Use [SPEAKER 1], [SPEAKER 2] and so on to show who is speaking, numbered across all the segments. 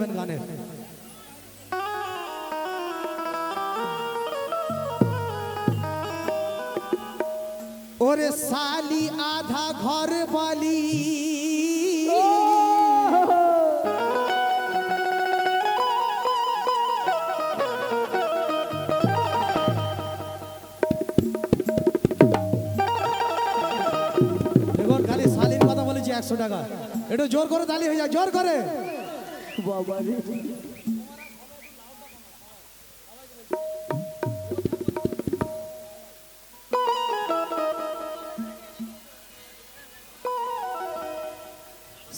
[SPEAKER 1] ওরে সালি আধা ঘর বালি। খালি শালির কথা বলেছি একশো টাকা। একটু জোর করে তালি হয়ে যায়, জোর করে।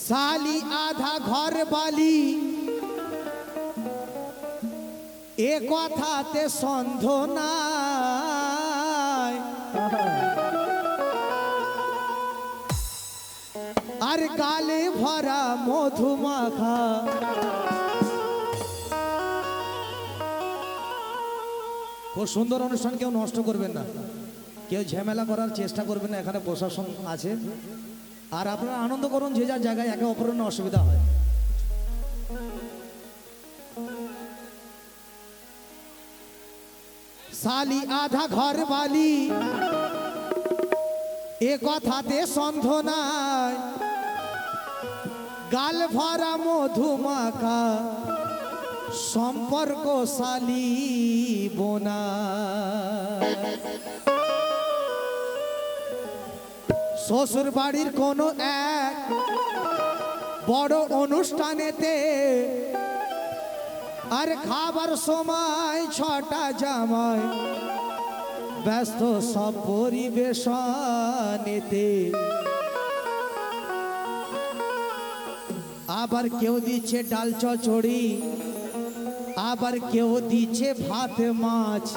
[SPEAKER 1] সালি আধা ঘর বালি এ কথাতে সন্ধ আর গালে ভরা মধুমাখা খুব সুন্দর অনুষ্ঠান কেউ নষ্ট করবেন না। কেউ ঝামেলা করার চেষ্টা করবেন না, এখানে প্রশাসন আছে। আর আপনারা আনন্দ করুন, যে যার জায়গায় একে অপরের অসুবিধা হয়। সালি আধা ঘর বালি, এ কথাতে সন্ধ নাই। গাল ভরা মধুমাখা সম্পর্ক সালি বোনা। শ্বশুর বাড়ির কোনো এক বড় অনুষ্ঠানেতে আর খাবার সময় ছটা জামাই ব্যস্ত সব পরিবেশনেতে। আবার কেউ দিচ্ছে ডাল চচড়ি আবার কেউ দিচ্ছে ভাত, মাছ।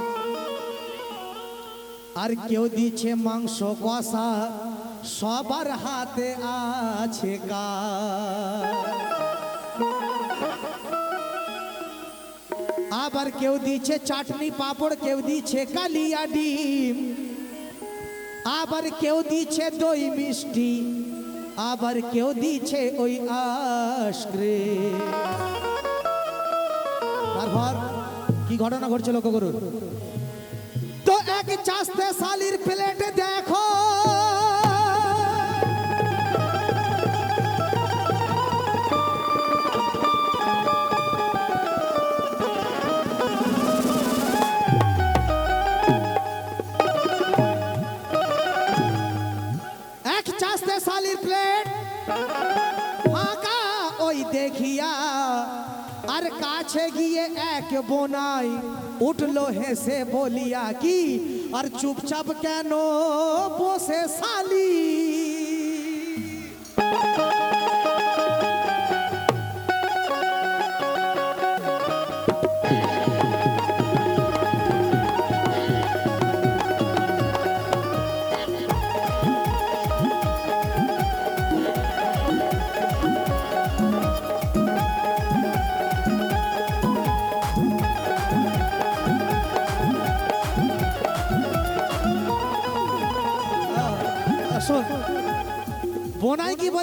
[SPEAKER 1] আর কেউ দিচ্ছে মাংস, কষা। সবার হাতে আছে কাজ। আবার কেউ দিচ্ছে চাটনি পাপড়, কেউ দিচ্ছে কালিয়া ডিম। আবার কেউ দিচ্ছে দই মিষ্টি। আবার কেউ দিচ্ছে ওই আইসক্রিম তারপর কি ঘটনা ঘটছে লক্ষ্য করুন। তো এক চাষতে শালির প্লেটে দেখো। আর কাছে গিয়ে এক বোনাই উঠল হেসে বলিয়া কি আর চুপচাপ কেন বসে শালি শোন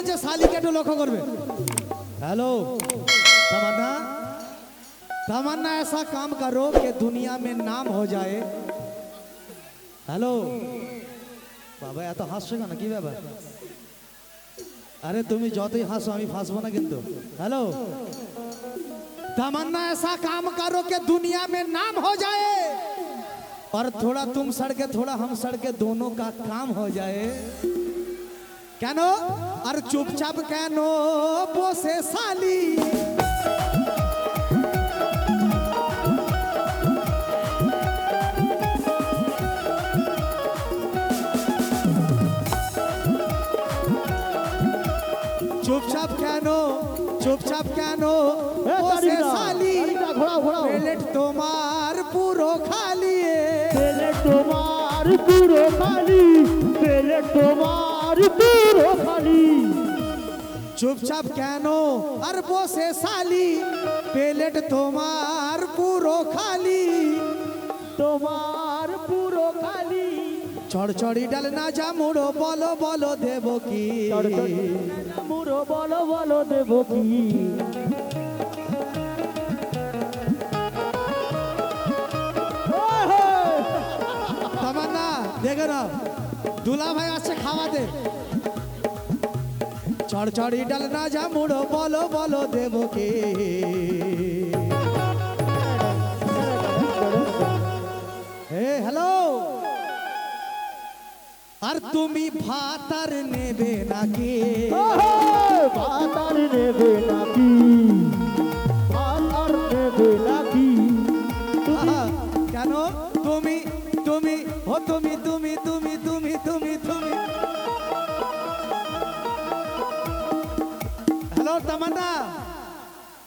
[SPEAKER 1] বোনাই কি বলছে শালিকে একটু লক্ষ্য করবে हेलो तमन्ना तमन्ना ऐसा काम करो कि दुनिया में नाम हो जाए হ্যালো বাবা এত হাসছো কেন কি ব্যাপার আরে তুমি যতই হাসো আমি ফাঁসবো না কিন্তু হ্যালো तमन्ना ऐसा काम करो कि दुनिया में नाम हो जाए और थोड़ा तुम सड़के थोड़ा हम सड़के दोनों का काम हो जाए কেন? আর চুপচাপ কেন? বসে শালি। চুপচাপ কেন? চুপচাপ কেন?
[SPEAKER 2] এ,
[SPEAKER 1] বসে
[SPEAKER 2] তারিকা,
[SPEAKER 1] শালি।
[SPEAKER 2] তারিকা, ঘোরাও, ঘোরাও।
[SPEAKER 1] প্লেট তোমার পুরো খালি।
[SPEAKER 2] পেলে তোমার পুরো খালি। পেলে তোমার
[SPEAKER 1] চুপচাপ কেন? আর বসে সালি পেলেট তোমার পুরো খালি।
[SPEAKER 2] তোমার পুরো খালি।
[SPEAKER 1] চড়চড়ি ডাল না যা মুড়ো বলো বলো দেব কি?
[SPEAKER 2] মুড়ো বলো বলো দেব কি?
[SPEAKER 1] দেখে না দুলা ভাই আসছে খাওয়াতে। চড়চড়ি ডাল না যা মুড়ো বলো বলো দেবকে। হে হ্যালো? আর তুমি ভাত আর নেবে নাকি?
[SPEAKER 2] পাতার নেবে নাকি? পাতার নেবে নাকি?
[SPEAKER 1] কেন? তুমি তুমি ও তুমি তুমি হ্যালো তামান্না,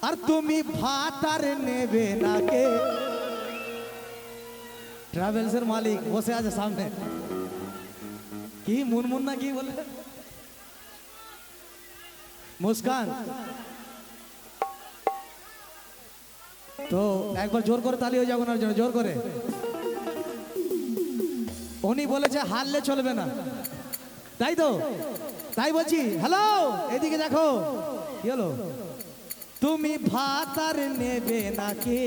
[SPEAKER 1] আর তুমি ভাত আর নেবে না কে ট্রাভেলসের মালিক বসে আছে সামনে। কি মুনমুন না কি বলে? মুস্কান। তো একবার জোর করে তালি হয়ে যাব না জোর করে। উনি বলেছে হারলে চলবে না। তাই তো? তাই বলছি। হ্যালো এদিকে দেখো। কি হলো? তুমি ভাত আর নেবে নাকি?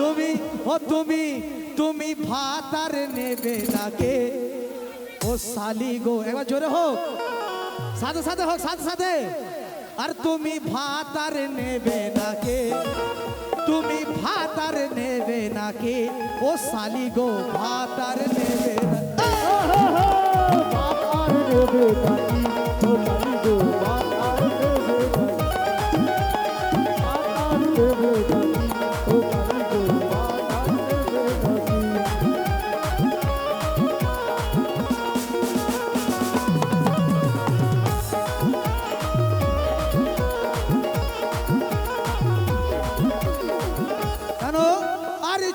[SPEAKER 1] তুমি ও তুমি তুমি ভাত আর নেবে নাকি? ও শালি গো একবার জোরে হোক। সাথে সাথে হোক সাথে সাথে। আর তুমি ভাত আর নেবে নাকি? তুমি ভাত আর নেবে নাকি? ও শালি গো ভাত আর নেবে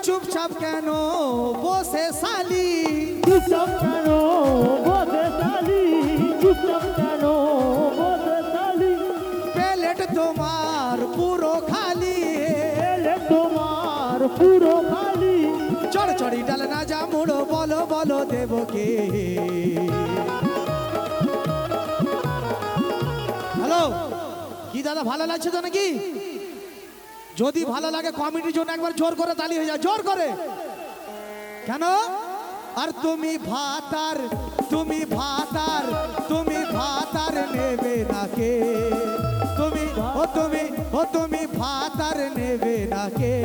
[SPEAKER 1] চুপচাপ কেন? বসে শালি।
[SPEAKER 2] চুপচাপ
[SPEAKER 1] কি দাদা, ভালো লাগছে তো নাকি? যদি ভালো লাগে কমিটির জন্য একবার জোর করে তালি হয়ে যায়, জোর করে। কেন? আর তুমি ভাতার তুমি ভাতার তুমি ভাতার নেবে নাকে। তুমি, ও তুমি ও তুমি ভাতার নেবে নাকে।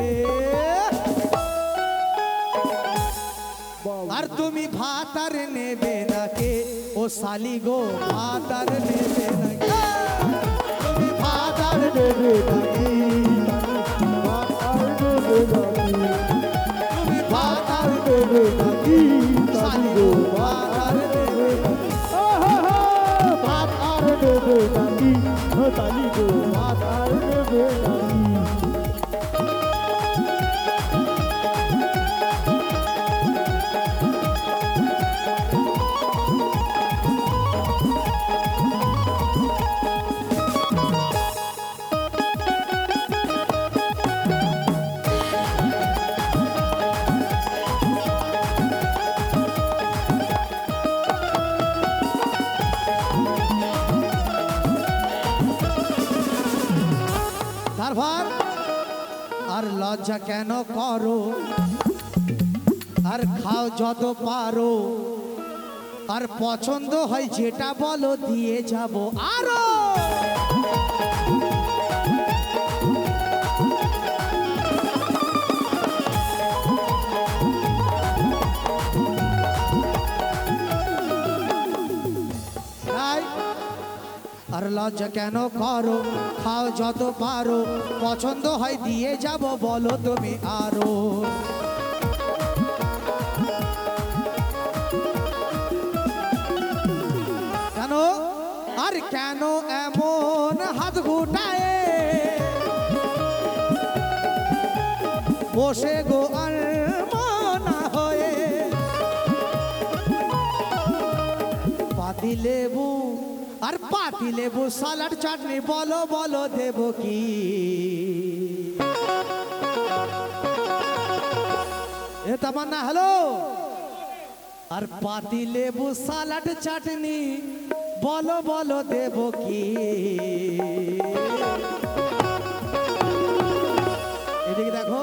[SPEAKER 1] আর তুমি ভাতার নেবে নাকে। ও শালি গো, ভাতার নেবে তুমি
[SPEAKER 2] তালি গো ভাত আর নেবে
[SPEAKER 1] তারপর আর লজ্জা কেন করো? আর খাও যত পারো। আর পছন্দ হয় যেটা বলো, দিয়ে যাব। আরও লজ্জা কেন করো? খাও যত পারো। পছন্দ হয় দিয়ে যাব, বলো তুমি আরও। কেন? আর কেন এমন হাত ঘুটায় বসে গো আর হয়ে। পাতি লেবু আর পাতি লেবু সালাড চাটনি, বলো বলো, দেব কি? এ তামান্না, হ্যালো? আর পাতি লেবু সালাড চাটনি, বলো বলো, দেব কি? এদিকে দেখো।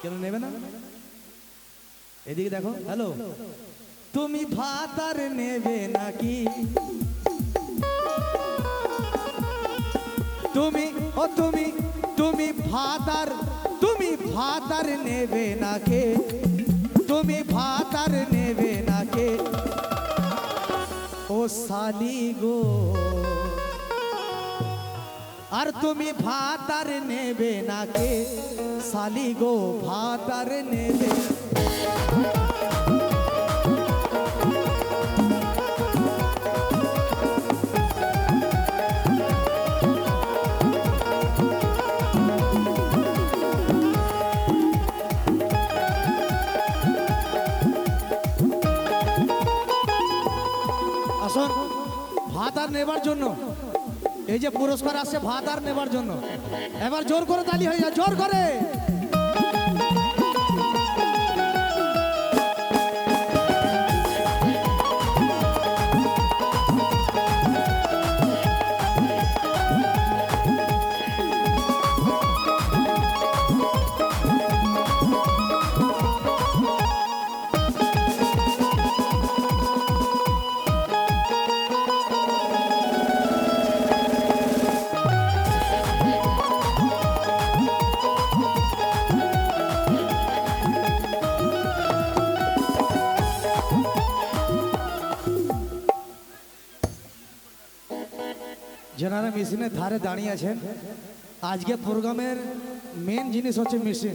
[SPEAKER 1] কেন নেবে না? এদিকে দেখো। হ্যালো? তুমি ভাত আর নেবে নাকি তুমি ও তুমি তুমি ভাত আর তুমি ভাত আর নেবে নাকে তুমি ভাত আর নেবে নাকে ও সালি গো আর তুমি ভাত আর নেবে নাকে সালি গো ভাত আর নেবে আসুন। ভাত আর নেবার জন্য। এই যে পুরস্কার আসছে, ভাত আর নেবার জন্য। এবার জোর করে তালি হয়ে যায়, জোর করে। যেনারা মেশিনের ধারে দাঁড়িয়ে আছেন, আজকে প্রোগ্রামের মেন জিনিস হচ্ছে মেশিন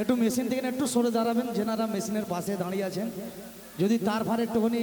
[SPEAKER 1] একটু মেশিন থেকে একটু সরে দাঁড়াবেন, যেনারা মেশিনের পাশে দাঁড়িয়ে আছেন। যদি তার ফার একটুখানি